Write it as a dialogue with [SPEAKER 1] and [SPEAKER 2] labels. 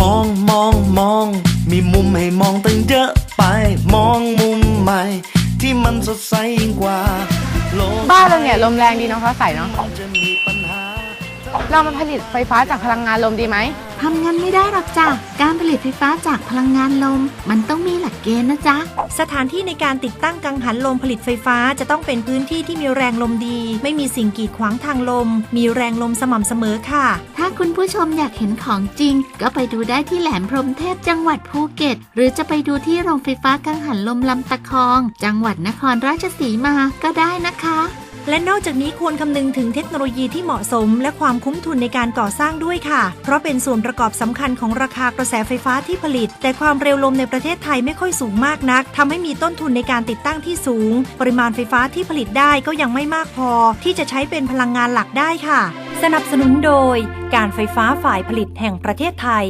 [SPEAKER 1] มองมองมอง มีมุมให้มองตั้งเยอะไป มองมุมใหม่ ที่มันสดใสยิ่งกว่าโลก
[SPEAKER 2] บ้านเราเนี่ยลมแรงดีเนาะฟ้าใสเนาะ
[SPEAKER 1] จะมีปัญหา
[SPEAKER 2] เรามาผลิตไฟฟ้าจากพลังงานลมดีไหม
[SPEAKER 3] ทำงั้นไม่ได้หรอกจ้ะ การผลิตไฟฟ้าจากพลังงานลม มันต้องมีหลักเกณฑ์นะจ๊ะ
[SPEAKER 4] สถานที่ในการติดตั้งกังหันลมผลิตไฟฟ้าจะต้องเป็นพื้นที่ที่มีแรงลมดี ไม่มีสิ่งกีดขวางทางลม มีแรงลมสม่ำเสมอค่ะ
[SPEAKER 3] ถ้าคุณผู้ชมอยากเห็นของจริง ก็ไปดูได้ที่แหลมพรหมเทพจังหวัดภูเก็ต หรือจะไปดูที่โรงไฟฟ้ากังหันลมลำตะคอง จังหวัดนครราชสีมาก็ได้นะคะ
[SPEAKER 4] และนอกจากนี้ควรคำนึงถึงเทคโนโลยีที่เหมาะสม และความคุ้มทุนในการก่อสร้างด้วยค่ะ เพราะเป็นส่วนประกอบสำคัญของราคากระแสไฟฟ้าที่ผลิต แต่ความเร็วลมในประเทศไทยไม่ค่อยสูงมากนักทำให้มีต้นทุนในการติดตั้งที่สูง ปริมาณไฟฟ้าที่ผลิตได้ก็ยังไม่มากพอ ที่จะใช้เป็นพลังงานหลักได้ค่ะ สนับสนุนโดย การไฟฟ้าฝ่ายผลิตแห่งประเทศไทย